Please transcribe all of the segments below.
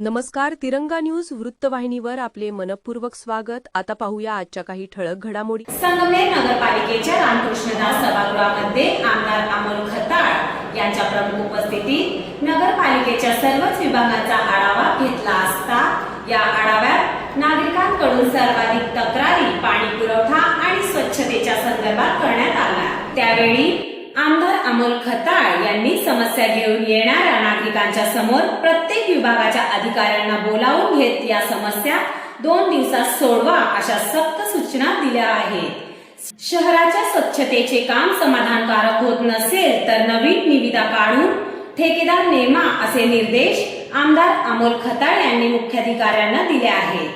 नमस्कार तिरंगा न्यूज वृत्तवाहिनीवर आपले मनपूर्वक स्वागत. आता पाहूया आजच्या काही ठळक घडामोडी. संगमनेर नगरपालिकेच्या रामकृष्णदास सभागृहामध्ये आमदार अमोल खताळ यांच्या प्रमुख उपस्थितीत नगरपालिकेच्या सर्वच विभागांचा आढावा घेतला असता या आढाव्यात नागरिकांकडून सर्वाधिक तक्रारी पाणी पुरवठा आणि स्वच्छतेच्या संदर्भात करण्यात आला त्यावेळी आमदार अमोल खताळ यांनी समस्या घेऊन येणाऱ्या नागरिकांच्या समोर प्रत्येक विभागाच्या अधिकाऱ्यांना बोलावून घेत या समस्या दोन दिवसात सोडवा अशा सक्त सूचना दिल्या आहेत. शहराच्या स्वच्छतेचे काम समाधानकारक होत नसेल तर नवीन निविदा काढून ठेकेदार नेमा असे निर्देश आमदार अमोल खताळ यांनी मुख्याधिकाऱ्यांना दिले आहेत.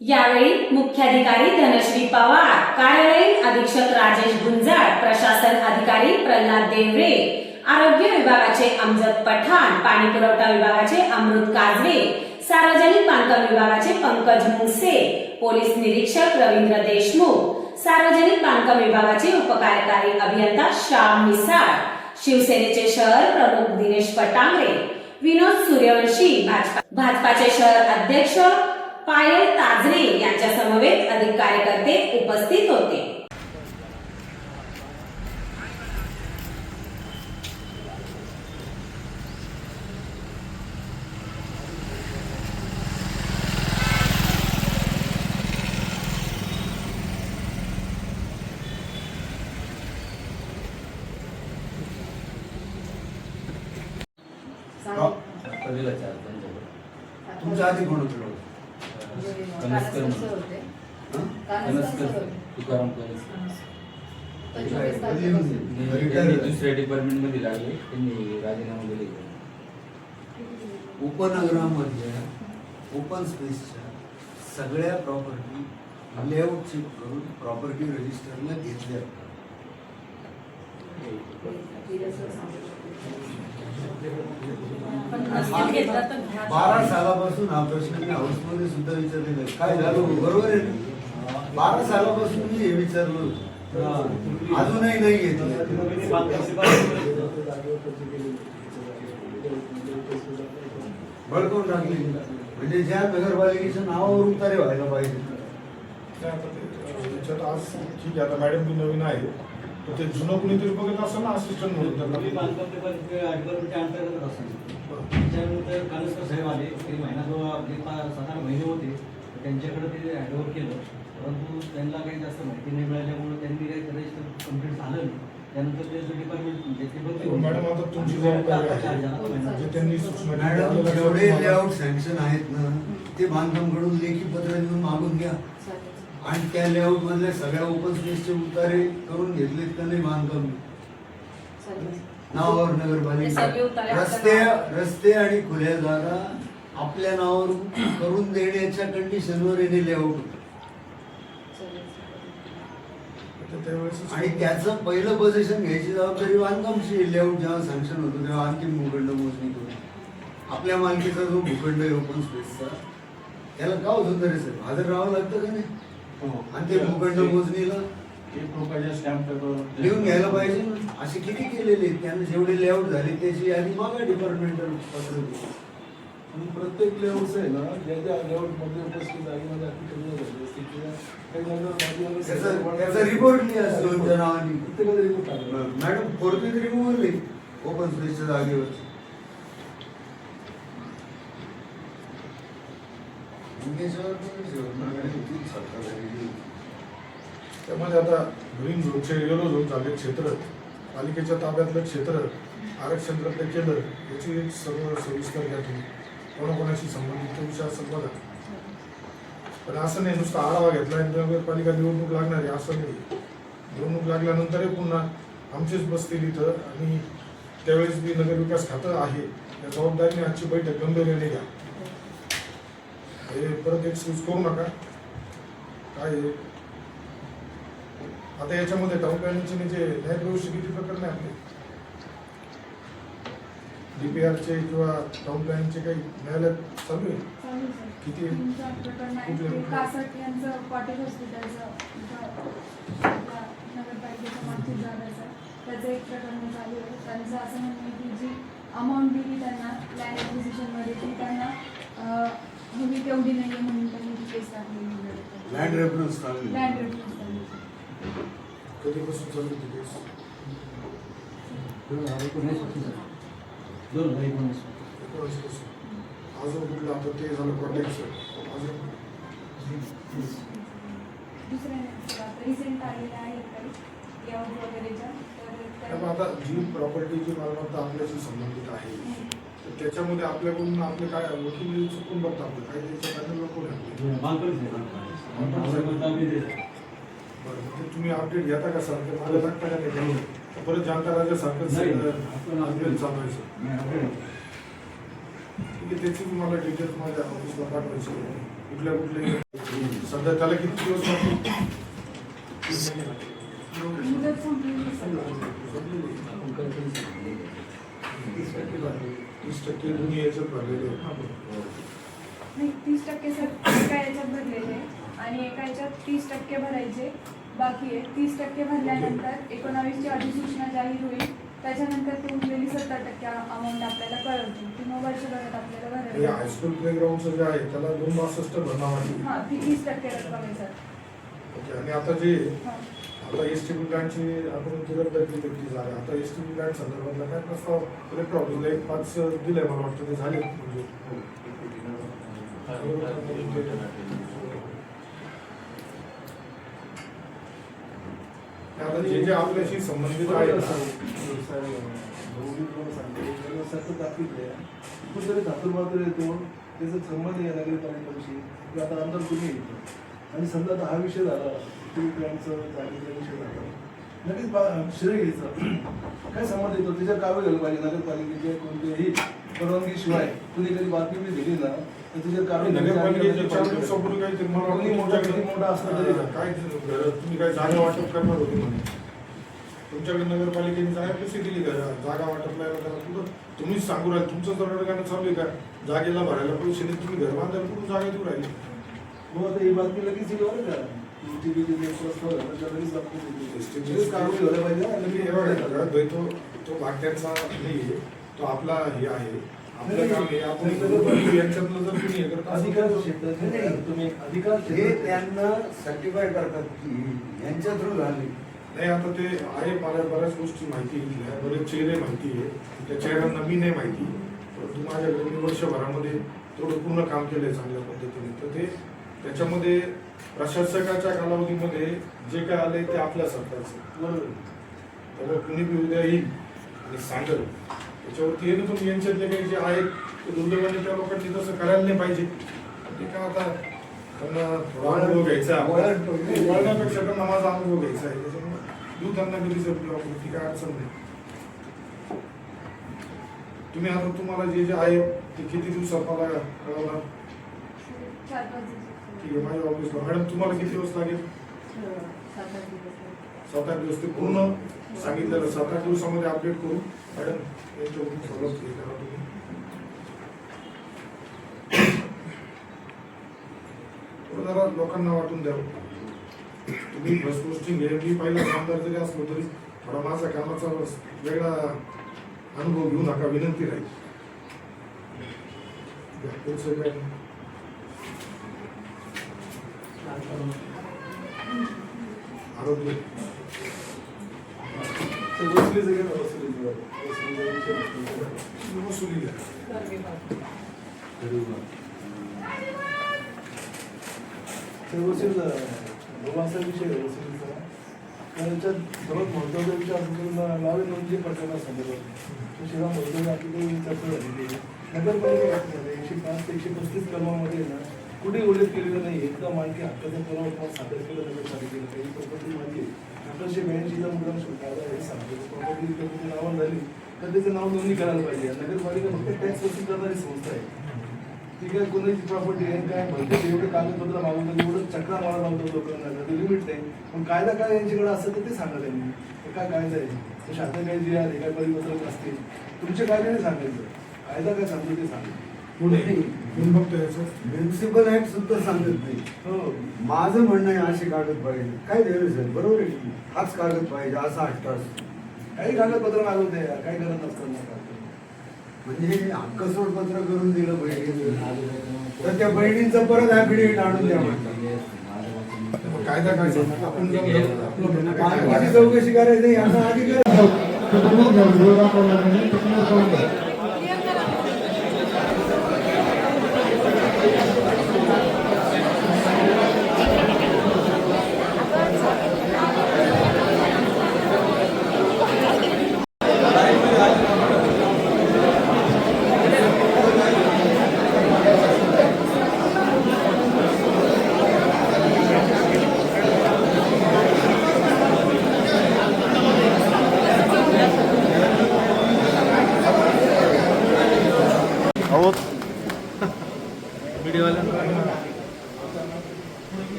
यावेळी मुख्याधिकारी धनश्री पवार कार्यालयीन अधीक्षक राजेश गुंजाळ प्रशासन अधिकारी प्रल्हाद देवरे आरोग्य विभागाचे अमजद पठाण पाणी पुरवठा विभागाचे अमृत काजवे सार्वजनिक बांधकाम विभागाचे पंकज मुंगसे पोलीस निरीक्षक रवींद्र देशमुख सार्वजनिक बांधकाम विभागाचे उपकार्यकारी अभियंता श्याम मिसाळ शिवसेनेचे शहर प्रमुख दिनेश पटांगरे विनोद सूर्यवंशी भाजपा भाजपाचे शहर अध्यक्ष पायल ताजरे यांच्या समवेत अधिक कार्यकर्ते उपस्थित होते. तुमच्या आधी कोण होतं कनस्कर कनस्कर तुकाराम कनस्कर त्यांनी दुसऱ्या डिपार्टमेंटमध्ये लागले. त्यांनी राजीनामा दिले. उपनगरामधल्या ओपन स्पेसच्या सगळ्या प्रॉपर्टी लेआउट चेक करून प्रॉपर्टी रजिस्टरला घेतल्या बारा सालापासून हा प्रश्न मी हाऊसमध्ये सुद्धा विचारलेला आहे. काय झालं बरोबर आहे? बारा सालापासून मी हे विचारलं. अजूनही नाही घेतलं भडकवून टाकली म्हणजे ज्या नगरपालिकेच्या नावावर उतारे व्हायला पाहिजे ठीक आहे आता मॅडम मी नवीन आहे ते जुनं कुणीतरी बघत असेल ना असिस्टंट म्हणून नवीन त्यांना बांधकाम डिपार्टमेंट डिपार्टमेंटच्या अंतर्गतच असतात त्याच्यानंतर कानस्कर साहेब आले ते महिना जो आपले सात आठ महिने होते. तर त्यांच्याकडे ते हँडओव्हर केलं. परंतु त्यांना काही जास्त माहिती नाही मिळाल्यामुळे त्यांनी काही रजिस्टर कंप्लीट झालं नाही. त्यानंतर ते डिपार्टमेंट म्हणजे. मॅडम आता तुमची जबाबदारी चार आहे. जणांना महिना. जे त्यांनी सूचना दिल्या, मॅडम आपल्या लक्षात जेवढे. लेआउट सँक्शन आहेत ना ते बांधकामकडून लेखी पत्र देऊन मागून घ्या. आणि त्या लेआउट मधल्या सगळ्या ओपन स्पेसचे उतारे करून घेतलेत का नाही बांधकाम? नावावर नगरपालिका. रस्ते. रस्ते आणि खुल्या जागा आपल्या नावावर करून देण्याच्या कंडिशनवर येणे लेआउट आणि त्याचं पहिलं पोझिशन घ्यायची जबाबदारी बांधकामची. लेआउट जेव्हा सँक्शन होतं तेव्हा अंतिम भूखंड मोजणी करून. आपल्या मालकीचा जो भूखंड आहे ओपन स्पेसचा त्याला का होतं तरी सर हजर राहावं लागतं का नाही? आणि ते भूखंड मोजणीला लिहून घ्यायला पाहिजे ना. असे किती केलेले आहेत? त्यांना जेवढे लेआउट झाले त्याची यादी मागा डिपार्टमेंटल पत्र. आणि प्रत्येक लेआउट आहे ना ज्या ज्या लेआउटमध्ये उपस्थित जागेमध्ये अतिक्रमण झाली असतील किंवा काही जागेवर त्याचा रिपोर्ट लिहा दोनच्या नावाने प्रत्येकाचा रिपोर्ट मॅडम फोडते रिमूव्हल ओपन स्पेसच्या जागेवर त्यामुळे सरकार झालेली आता ग्रीन झोनचे येलो झोन झाले क्षेत्र पालिकेच्या ताब्यातलं क्षेत्र आरक्षण रद्द केलं याची एक सर्व सविस्तर घ्या तुम्ही कोणाकोणाशी संबंधित तो बघा पण असं नाही नुसतं आढावा घेतला नगरपालिका निवडणूक लागणार आहे असं नाही. निवडणूक लागल्यानंतरही पुन्हा आमचीच बसतील इथं आणि त्यावेळेस बी नगरविकास खातं आहे. या जबाबदारीने आजची बैठक गंभीर्याने घ्या. हे परत एक्सक्यूज करू नका. काय आहे? आता याच्यामध्ये टाउन प्लॅनिंगचे जे न्यायप्रविष्ट किती प्रकरण आहे आपले? डीपीआरचे किंवा टाउन प्लॅनिंगचे काही न्यायालयात चालू आहे? किती त्याचं एक प्रकरण चालू आहे. त्यांचं असं म्हणणं की जी अमाऊंट दिली त्यांना लँड ॲक्विजिशनमध्ये ती त्यांना तेवढी नाही आहे म्हणून त्यांनी ती केस टाकलेली लँड रेफरन्स चालू लँड रेफरन्स चालू कधीपासून चालू होती केस दोन हजार एकोणीस. दोन हजार एकोणीस एकोणीसपासून. अजून कुठलं? आता ते झालं कॉन्टॅक्टचं अजून? दुसऱ्या आता रिसेंट आलेल्या आहेत काही. यावर वगैरेच्या तर त्या- आता जी प्रॉपर्टी जी मालमत्ता आपल्याशी संबंधित आहे त्याच्यामध्ये आपल्याकडून आपले काय वकील चुकून बघतात आपलं काय त्याच्या पॅनल नको आहे बांधकामच नाही बांधकाम. बांधकाम आम्ही देतो. बरं म्हणजे तुम्ही अपडेट घेता का सर? ते मला लागता का नाही? तर परत जाणकाराच्या सारखं नाही, सगळं आपण अपडेट चालवायचं नाही, आपल्याकडे. ठीक आहे त्याची तुम्हाला डिटेल्स माझ्या ऑफिसला पाठवायची कुठल्या कुठले सध्या त्याला किती दिवस लागतील मुदत संपलेली असेल. तीस टक्के तुम्ही याच्यात भरलेले आहेत. नाही तीस टक्के सर एका याच्यात भरलेले आहे आणि एका याच्यात तीस टक्के भरायचे बाकी आहे. तीस टक्के भरल्यानंतर एकोणावीसची अधिसूचना जाहीर होईल. त्याच्यानंतर ती उरलेली सत्तर टक्के अमाऊंट आपल्याला कळवतील. ती मग वर्षभरात आपल्याला हे भरायला हायस्कूल प्लेग्राऊंडचं जे आहे त्याला दोन बासष्ट भरणार आहे. हां ती तीस टक्के रक्कम आहे सर. ओके आणि आता जे हां. आता एस टी ब्रँडची आपण तिरक बदली व्यक्ती झाली आता एस टी ब्रँड संदर्भातला काय प्रस्ताव कलेक्टर प्रॉब्लेम एक पाच दिले मला वाटतं ते झाले म्हणजे. आता जे जे आपल्याशी संबंधित आहे सतत दाखवितले कुठेतरी धातूर मात्र येतो त्याचा संबंध या नगरपालिकेशी आता आमदार तुम्ही येतो आणि समजा आता हा विषय झाला तुम्ही बा- श्रेय घ्यायचं. काय संबंध येतो? त्याच्यावर कारवाई झाली पाहिजे नगरपालिकेच्या कोणत्याही परवानगीशिवाय. कुणी कधी बातमी दिली ना तर कोणी मोठा किती मोठा असला तरी. काय तुम्ही काय जागा वाटप करणार होती म्हणे तुमच्याकडे नगरपालिकेने जागा कशी दिली का? जागा कुठं? तुम्हीच सांगू राहिले. तुमचं तर रडगाणं चालू आहे का? जागेला भरायला पैसे नाही. तुम्ही घर बांधायला कुठून जागा देऊ राहिले? मग आता ही बातमी लगेच दिली बरं का? पाहिजे हे तो तो वाक्यांचा नाही तो आपला हे आहे। आपलं काम आहे आपण यांच्यातलं जर तुम्ही हे करत. अधिकार क्षेत्रात तुम्ही हे त्यांना सर्टिफाय करतात की यांच्या थ्रू झाले. नाही आता ते आहे मला बऱ्याच गोष्टी माहिती इथल्या बरेच चेहरे माहिती आहे त्या चेहऱ्यांना मी नाही माहिती परंतु मी वर्षभरामध्ये तेवढं पूर्ण काम केलंय चांगल्या पद्धतीने. तर ते त्याच्यामध्ये प्रशासकाच्या कालावधीमध्ये जे काय आलंय ते आपल्या सरकारचं. बरोबर. त्यामुळे कुणी बी उद्या येईल आणि सांगेल. त्याच्यावरती हे ना तुम्ही यांच्यातले काही जे आहेत ते दुर्दैवाने त्या लोकांनी तसं करायला नाही पाहिजे. ते काय आता त्यांना थोडा अनुभव घ्यायचा आहे. वळण तो- वळणापेक्षा त्यांना माझा अनुभव घ्यायचा आहे. त्याच्यामुळे देऊ त्यांना कधी जर ती काय अडचण नाही. तुम्ही आता तुम्हाला जे जे आहे ते किती दिवसात मला कळवणार? चार पाच दिवसात. ठीक आहे माझ्या ऑफिसला मॅडम तुम्हाला किती दिवस लागेल? सात आठ दिवस. ते पूर्ण सांगितलेलं. सात आठ दिवसामध्ये अपडेट करू मॅडम यांच्याकडून सगळं हे करा तुम्ही. थोडं जरा लोकांना वाटून द्यावं तुम्ही बस पोस्टिंग हे मी पहिला कामदार जरी असलो तरी थोडा माझा कामाचा वेगळा अनुभव घेऊ नका. विनंती राहील द्या, पुढचं काय? आरोग्य. ते वसुलीचं घे ना, विषय वसुली वसुलीचा. तर सर्वात महत्त्वाचा नोंदणी प्रकरणासंदर्भात तो महत्त्वाचा आपली काही चर्चा झालेली नगरपालिका एकशे पाच ते एकशे पस्तीस कलमामध्ये ना कुठे उल्लेख केलेला नाही. एकदा मालकी हक्काचा पुरावा सादर केला नगरपालिकेला काही प्रॉपर्टी मालकी अठराशे जर मुद्रा कायदा हे सांगतो प्रॉपर्टी त्याची नावावर झाली तर त्याचं नाव नोंदणी करायला पाहिजे. नगरपालिका फक्त टॅक्स वसूल करणारी संस्था आहे. ती काय कोणाची प्रॉपर्टी आहे काय भलते एवढे कागदपत्र मागवतात एवढं चक्रा मारा लावतात लोकांना. त्याचं लिमिट नाही. पण कायदा काय यांच्याकडे असतं तर ते सांगा त्यांनी. ते काय कायदा आहे? तर शासन काय जे आहे? काय परिपत्रक असतील? तुमचे कायद्याने नाही सांगायचं. कायदा काय सांगतो ते सांगा. पुढे. बघतोय याचं. म्युन्सिपल ऍक्ट सुद्धा सांगत नाही. हो. माझं म्हणणं आहे असे कागद पाहिजे. काय गरज आहे बरोबर आहे की? हाच कागद पाहिजे असा हट्टास काही कागदपत्र मागवते काही गरज नसताना म्हणजे हक्क पत्र करून दिलं पाहिजे तर त्या बहिणींचं परत ॲफिडेव्हिट आणून द्या म्हणतात. कायदा काय आपण चौकशी करायची यांना अधिकार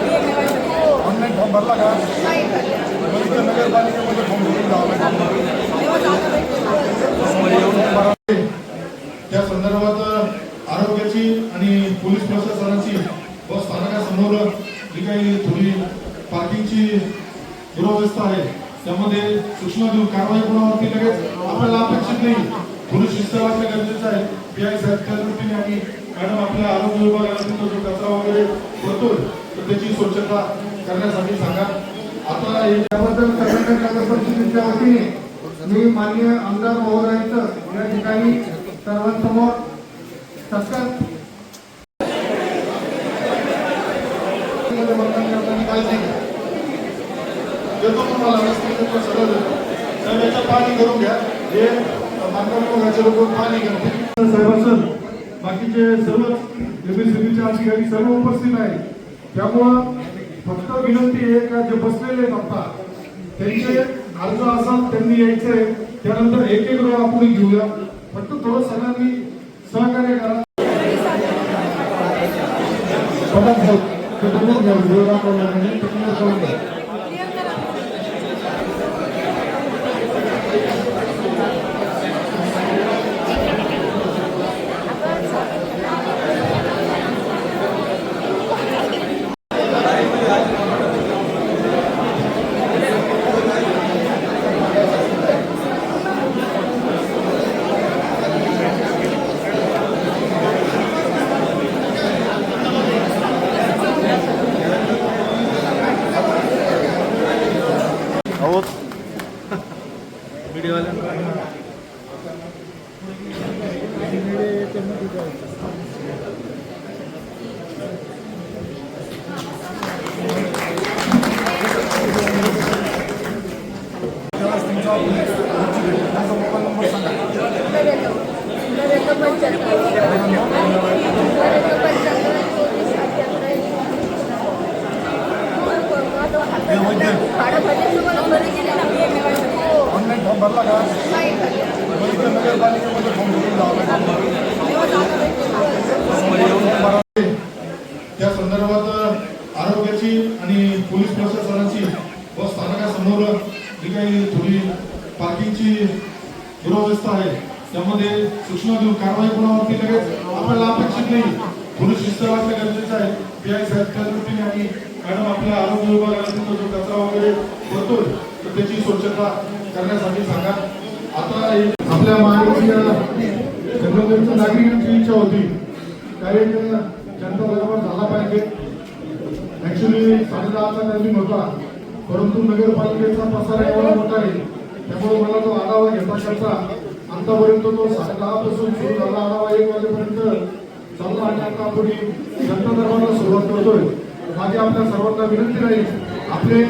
ऑनलाईन फॉर्म भरला का बघितलं नगरपालिकेमध्ये फॉर्म भरून जावं लागेल. त्या संदर्भात आरोग्याची आणि पोलीस प्रशासनाची व स्थानकासमोर जी काही थोडी पार्किंगची दुरवस्था आहे. त्यामध्ये सूचना देऊन कारवाई कोणावरती लगेच आपल्याला अपेक्षित नाही. थोडी शिस्त लागणं गरजेचं आहे. पी आय साहेब त्या दृष्टीने आम्ही मॅडम आपल्या आरोग्य विभागाला तिथं जो कचरा वगैरे करतोय तर त्याची स्वच्छता करण्यासाठी सांगा. आता याबद्दल कर्नाटक नगर परिषदेच्या वतीने मी मान्य आमदार महोदयांचं या ठिकाणी सर्वांसमोर तत्काळ देतो तुम्हाला व्यवस्थित सगळं देतो. साहेब याचं पाणी करून घ्या. हे मानव विभागाचे लोक पाणी करतील साहेब असेल बाकीचे सर्व एमएससीबीचे अधिकारी सर्व उपस्थित आहेत. त्यामुळं फक्त विनंती आहे का जे बसलेले आहेत आता त्यांचे अर्ज असाल त्यांनी यायचंय. त्यानंतर एक एक रो आपण घेऊया. फक्त थोडं सगळ्यांनी सहकार्य करा. पटापट ते बघून घ्या व्हिडिओ दाखवला नाही ते clear よろしくお願いします。पी आय दृष्टीने आम्ही मॅडम आपल्या आरोग्य विभागाला जो कचरा वगैरे पडतोय तर त्याची स्वच्छता करण्यासाठी सांगा. आता आपल्या महाराष्ट्रीय संघटनेच्या नागरिकांची इच्छा होती. कारण जनता बरोबर झाला पाहिजे. ऍक्च्युली साडेदहाचा टायमिंग होता. परंतु नगरपालिकेचा पसार एवढा मोठा आहे. त्यामुळे मला तो आढावा घेता करता आतापर्यंत तो साडेदहा पासून सुरू झाला. आढावा एक वाजेपर्यंत चालू आणि आता आपण जनता दरबारला सुरुवात करतोय. माझी आपल्या सर्वांना विनंती राहील आपले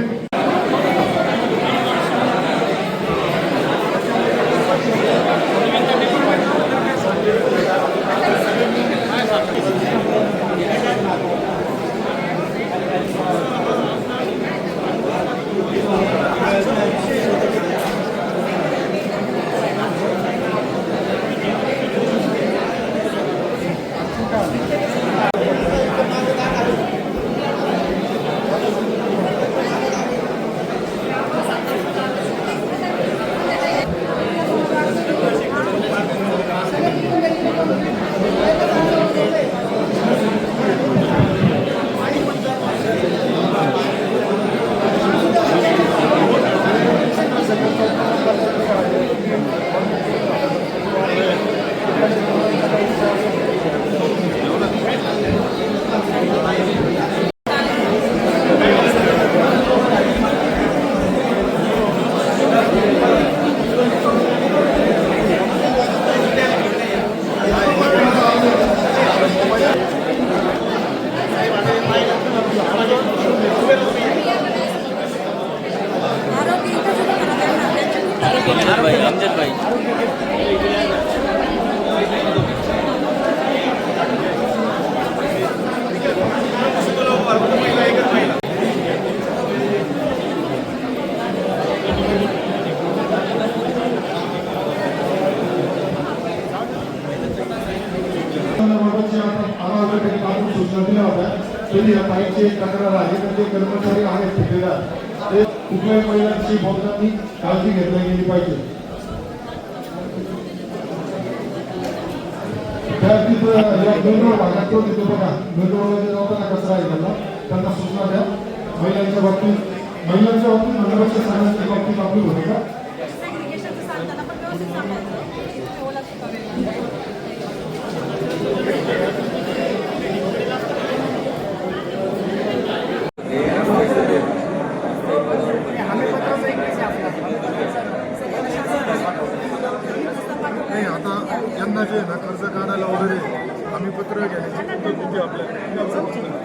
या मेट्रो भागात तिथे बघा. मेट्रोमध्ये जाताना कचरा आहे त्यांना त्यांना सूचना द्या. महिलांच्या बाबतीत महिलांच्या बाबतीत मंडळाच्या सगळ्यांच्या बाबतीत आपली भूमिका. नाही आता यांना जे ना कर्ज काढायला वगैरे हमीपत्र घेण्याची घ्यायची पद्धत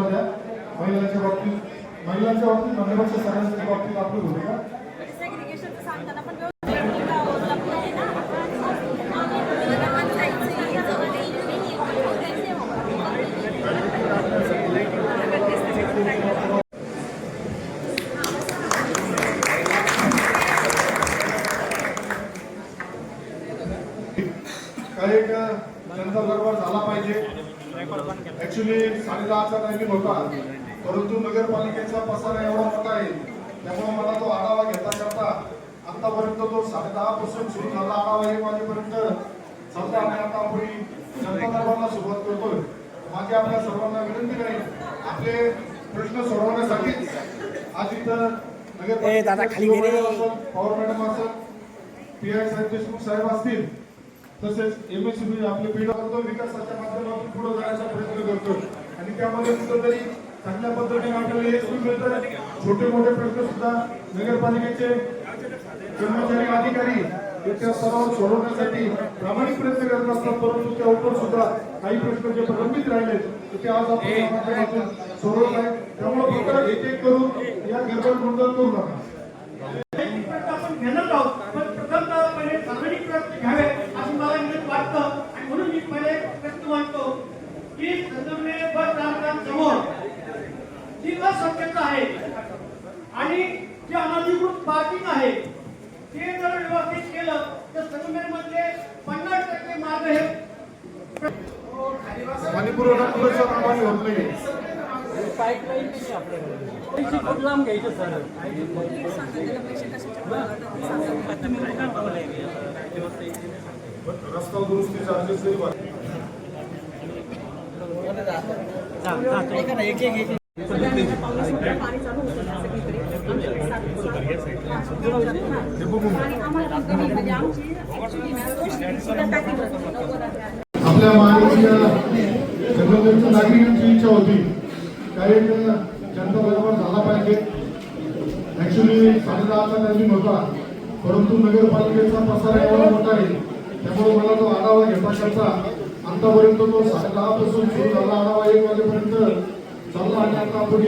त्यांना महिलांच्या बाबतीत महिलांच्या बाबतीत मंडळाच्या सगळ्यांच्या बाबतीत आपली भूमिका काही एक जनता दरबार झाला पाहिजे ऍक्च्युली साडेदहाचा टायमिंग होता परंतु नगरपालिकेचा पसारा एवढा मोठा आहे त्यामुळे मला तो आढावा घेता करता आतापर्यंत तो साडेदहा पासून सुरू झाला आढावा एक वाजेपर्यंत चालता आणि आता आपण जनता दरबारला सुरुवात करतोय माझी आपल्या सर्वांना विनंती नाही आपले प्रश्न सोडवण्यासाठी आज इथं नगरपालिका पवार मॅडम असेल पी आय साहेब देशमुख साहेब असतील तसेच एम एस आपले पिढा करतो विकासाच्या माध्यमातून पुढे जाण्याचा प्रयत्न करतो. आणि त्यामध्ये कुठंतरी चांगल्या पद्धतीने आपल्याला यश मिळतं. छोटे मोठे प्रश्न सुद्धा नगरपालिकेचे कर्मचारी अधिकारी त्या स्तरावर सोडवण्यासाठी प्रामाणिक प्रयत्न करत असतात परंतु त्या उपर सुद्धा काही प्रश्न जे प्रलंबित राहिले ते आज आपण सोडवत आहे त्यामुळे फक्त एक एक करून या गोंधळ करू नका. घेणार आहोत पण प्रथमतः पहिले सार्वजनिक प्रयत्न घ्यावे असं मला विनंती वाटतं. आणि म्हणून मी पहिले प्रश्न मांडतो की संगमने बस समोर जी असत्यता आहे आणि जे अनधिकृत पार्किंग आहे ते जर व्यवस्थित केलं तर संगमेरमधले पन्नास टक्के मार्ग हे पाणी पुरवठा पुरेशा प्रमाणे होत नाही रस्ता दुरुस्ती चार्जेस जरी वाढले हे बघू आपल्या महाराष्ट्राच्या सर्वजण नागरिकांची इच्छा होती कारण जनता बरोबर झाला पाहिजे ऍक्च्युली साडेदहाचा टायमिंग होता परंतु नगरपालिकेचा पसारा एवढा मोठा आहे. त्यामुळे मला तो आढावा घेता करता आतापर्यंत तो साडेदहा पासून सुरू झाला. आढावा एक वाजेपर्यंत चालला आणि आता आपण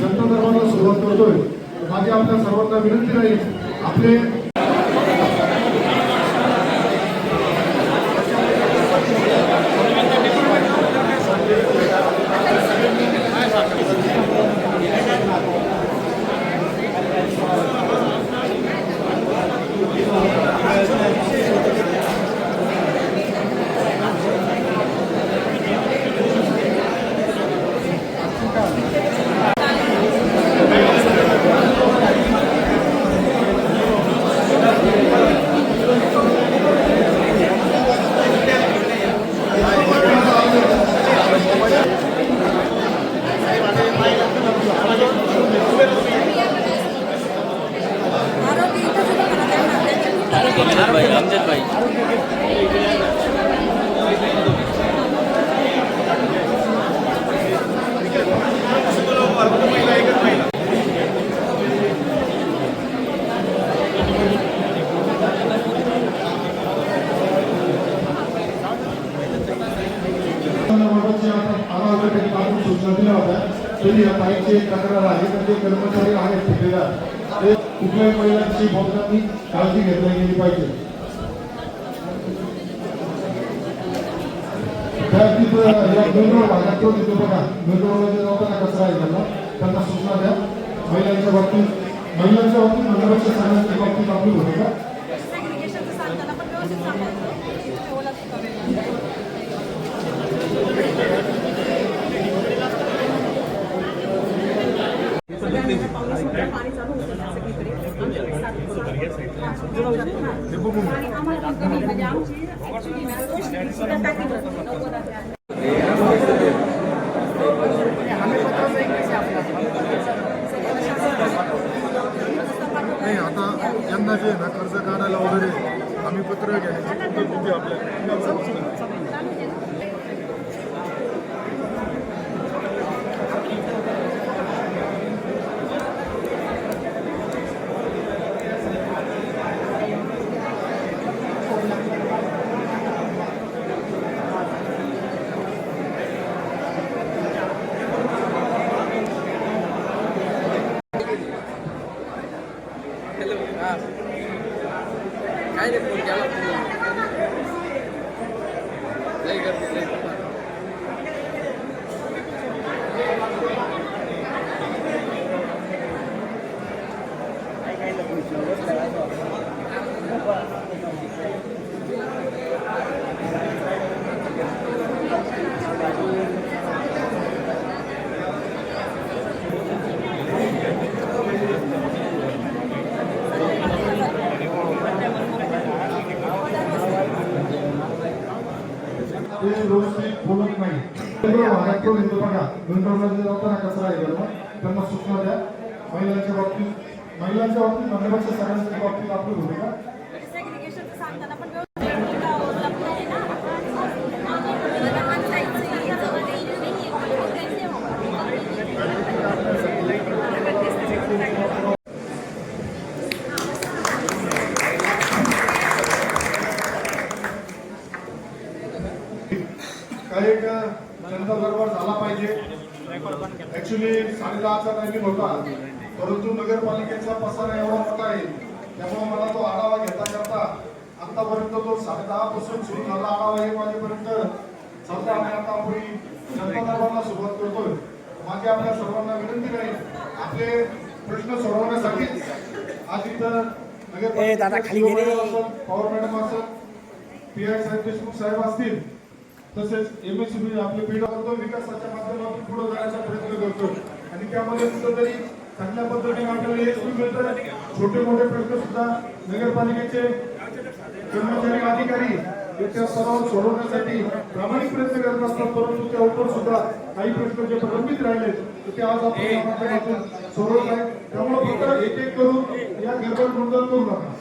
जनता दरबारला सुरुवात करतोय. माझी आपल्या सर्वांना विनंती राहील आपले तरी एक तक्रार आहे तर ते कर्मचारी आहेत ठेकेदार. ते कुठल्याही महिलांची बहुतांनी काळजी घेतली गेली पाहिजे. त्या या भागात तो तिथे बघा. बेंगलोरमध्ये म्हणजे जाताना कचरा आहे त्यांना त्यांना सूचना द्या. महिलांच्या बाबतीत महिलांच्या बाबतीत मंडळाच्या बाबतीत आपली भूमिका move. बेंगलोरमध्ये जाताना कचरा आहे बरोबर. त्यांना सूचना द्या महिलांच्या बाबतीत महिलांच्या बाबतीत मंडळाच्या सगळ्यांच्या बाबतीत आपली भूमिका काही एक जनता दरबार झाला पाहिजे ऍक्च्युली साडेदहाचा टायमिंग होता. परंतु नगरपालिकेचा पसारा एवढा मोठा आहे त्यामुळे मला तो आढावा घेता करता आतापर्यंत तो साडेदहा पासून सुरू झाला आढावा एक वाजेपर्यंत चालता. आणि आता आपली जनता दरबारला सुरुवात करतोय. माझी आपल्या सर्वांना विनंती नाही आपले प्रश्न सोडवण्यासाठी. आज इथं पवार मॅडम असेल पी आय साहेब देशमुख साहेब असतील तसेच एम एस आपले पीडा करतो विकासाच्या माध्यमातून पुढे जाण्याचा प्रयत्न करतो आणि त्यामध्ये कुठंतरी चांगल्या पद्धतीने आपल्याला यश मिळतं छोटे मोठे प्रश्न सुद्धा नगरपालिकेचे कर्मचारी अधिकारी हे त्या स्तरावर सोडवण्यासाठी प्रामाणिक प्रयत्न करत असतात परंतु त्यावर सुद्धा काही प्रश्न जे प्रलंबित राहिले तर ते आज आपण माध्यमातून सोडवत आहे. त्यामुळे फक्त एक एक करून या गडबड गोंधळ करू नका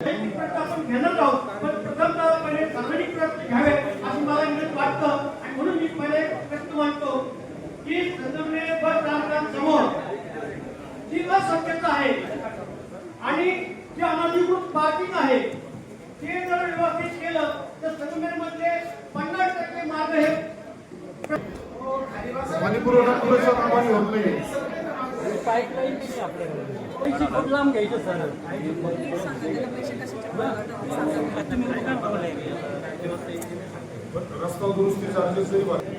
वैयक्तिक प्रश्न आपण घेणार आहोत पण प्रथमतः पहिले सार्वजनिक प्रश्न घ्यावे असं मला निमित्त वाटतं आणि म्हणून मी पहिले प्रश्न मांडतो की संगमने बस जी असभ्यता आहे. आणि जे अनधिकृत पार्किंग आहे ते जर व्यवस्थित केलं तर संगमेरमधले पन्नास टक्के मार्ग हे पाणी पुरवठा पुरेशा प्रमाणे होत नाही. रस्ता दुरुस्ती चार्जेस हे बघू